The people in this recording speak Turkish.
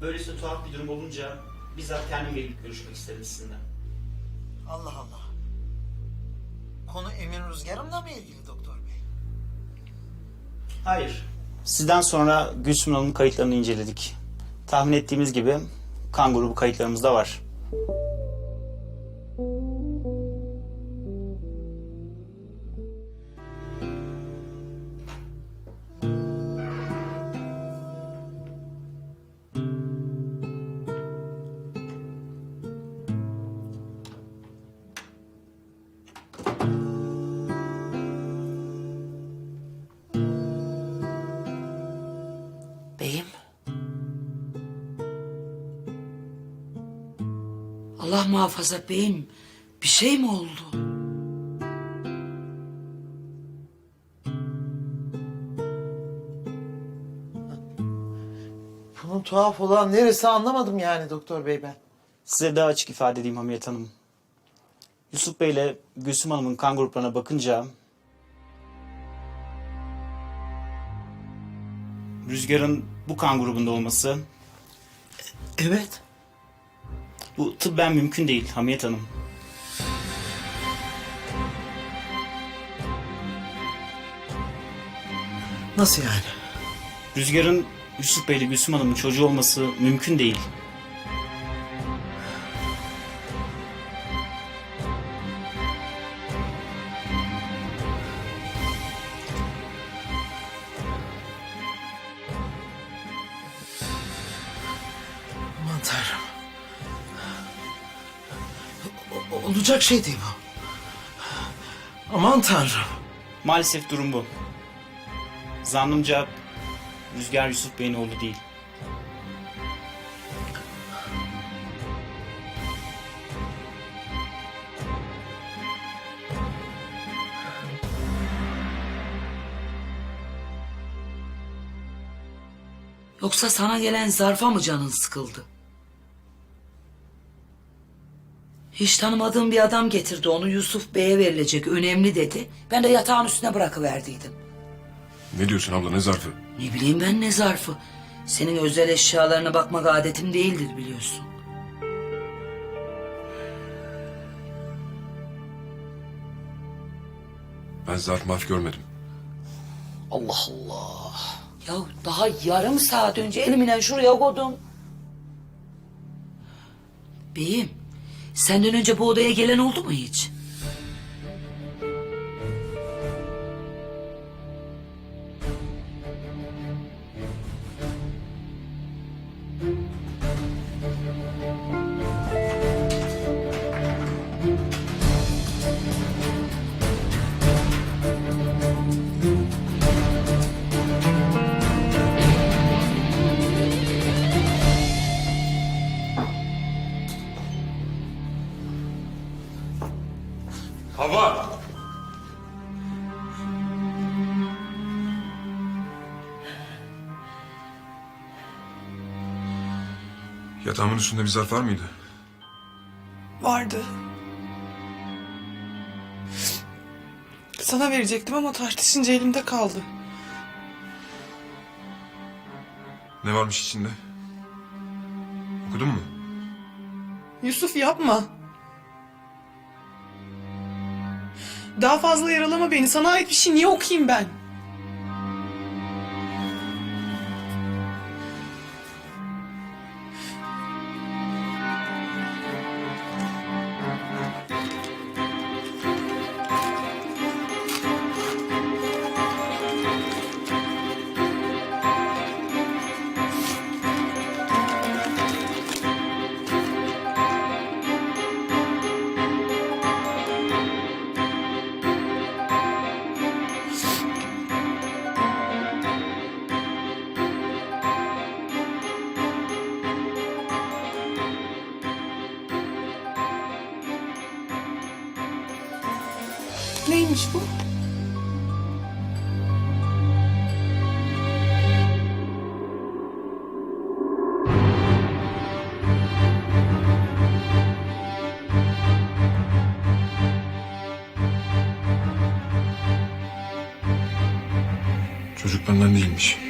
Böylesi tuhaf bir durum olunca bizzat kendim gelip görüşmek istedim sizinle. Allah Allah. Konu Emin Rüzgar'ımla mı ilgili doktor bey? Hayır. Sizden sonra Gülsüm Hanım'ın kayıtlarını inceledik. Tahmin ettiğimiz gibi kan grubu kayıtlarımızda var. Allah muhafaza beyim. Bir şey mi oldu? Bunun tuhaf olan neresi anlamadım yani doktor bey ben. Size daha açık ifade edeyim Hamiyet Hanım. Yusuf Bey ile Gülsüm Hanım'ın kan gruplarına bakınca... Rüzgar'ın bu kan grubunda olması Evet. Bu tıbben mümkün değil Hamiyet Hanım. Nasıl yani? Rüzgar'ın Yusuf Bey ile Gülsüm Hanım'ın çocuğu olması mümkün değil. Aman tanrım. Olacak şey değil bu. Aman tanrım. Maalesef durum bu. Zannımca Rüzgar Yusuf Bey'in oğlu değil. Yoksa sana gelen zarfa mı canın sıkıldı? Hiç tanımadığım bir adam getirdi onu Yusuf Bey'e verilecek önemli dedi. Ben de yatağın üstüne bırakıverdiydim. Ne diyorsun abla ne zarfı? Ne bileyim ben ne zarfı. Senin özel eşyalarına bakmak adetim değildir biliyorsun. Ben zarf marf görmedim. Allah Allah. Ya daha yarım saat önce elimle şuraya koydum. Beyim, senden önce bu odaya gelen oldu mu hiç? Hava! Yatağımın üstünde bir zarf var mıydı? Vardı. Sana verecektim ama tartışınca elimde kaldı. Ne varmış içinde? Okudun mu? Yusuf yapma. Daha fazla yaralama beni. Sana ait bir şey niye okuyayım ben? Neymiş bu? Çocuk benden değilmiş.